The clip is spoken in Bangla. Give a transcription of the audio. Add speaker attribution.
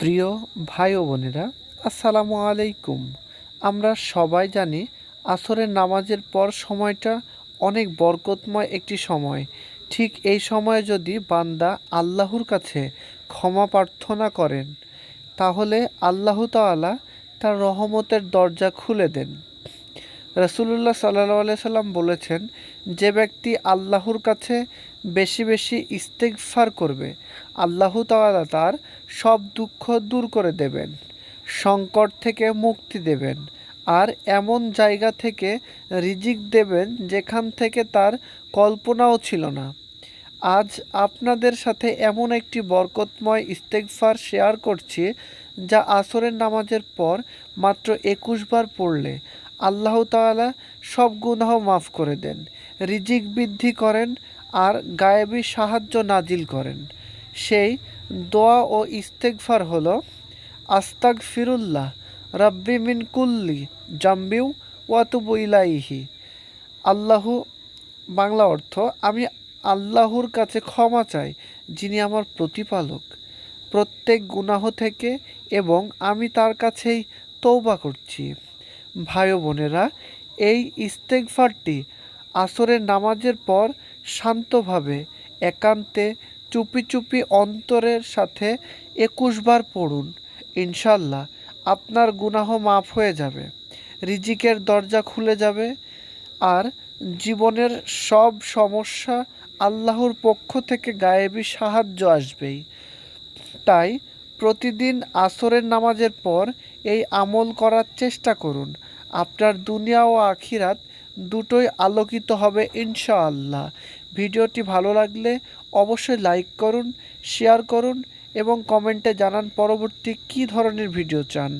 Speaker 1: প্রিয় ভাই ও বোনেরা, আসসালামু আলাইকুম। আমরা সবাই জানি আসরের নামাজের পর সময়টা অনেক বরকতময় একটি সময়। ঠিক এই সময়ে যদি বান্দা আল্লাহর কাছে ক্ষমা প্রার্থনা করেন, তাহলে আল্লাহ তাআলা তার রহমতের দরজা খুলে দেন। রসুল্লাহ সাল্লাহ সাল্লাম বলেছেন, যে ব্যক্তি আল্লাহর কাছে বেশি বেশি ইস্তেগফার করবে, আল্লাহ তাআলা তার সব দুঃখ দূর করে দেবেন, সংকট থেকে মুক্তি দেবেন, আর এমন জায়গা থেকে রিজিক দেবেন যেখান থেকে তার কল্পনাও ছিল না। আজ আপনাদের সাথে এমন একটি বরকতময় ইস্তেগফার শেয়ার করছি, যা আসরের নামাজের পর মাত্র একুশ বার পড়লে আল্লাহ তাআলা সব গুনাহ মাফ করে দেন, রিজিক বৃদ্ধি করেন আর গায়েবী সাহায্য নাজিল করেন। সেই দোয়া ও ইস্তেগফার হল আস্তাক ফিরুল্লাহ রাব্বি মিন কুল্লি জাম্বিউ ওয়াতুবু ইলাইহি। আল্লাহ, বাংলা অর্থ, আমি আল্লাহর কাছে ক্ষমা চাই, যিনি আমার প্রতিপালক। প্রত্যেক গুনাহ থেকে এবং আমি তার কাছেই তৌবা করছি। ভাই বোনেরা এই ইস্তেগফারটি আসরের নামাজের পর শান্তভাবে, একান্তে, চুপি চুপি অন্তরের সাথে একুশ বার পড়ুন। ইনশাল্লাহ আপনার গুনাহ মাফ হয়ে যাবে, রিজিকের দরজা খুলে যাবে, আর জীবনের সব সমস্যা আল্লাহর পক্ষ থেকে গায়েবী সাহায্য আসবেই। তাই প্রতিদিন আসরের নামাজের পর এই আমল করার চেষ্টা করুন। আপনার দুনিয়া ও আখিরাত দুটোই আলোকিত হবে ইনশাআল্লাহ। ভিডিওটি ভালো লাগলে অবশ্যই লাইক করুন, শেয়ার করুন এবং কমেন্টে জানান পরবর্তী কী ধরনের ভিডিও চান।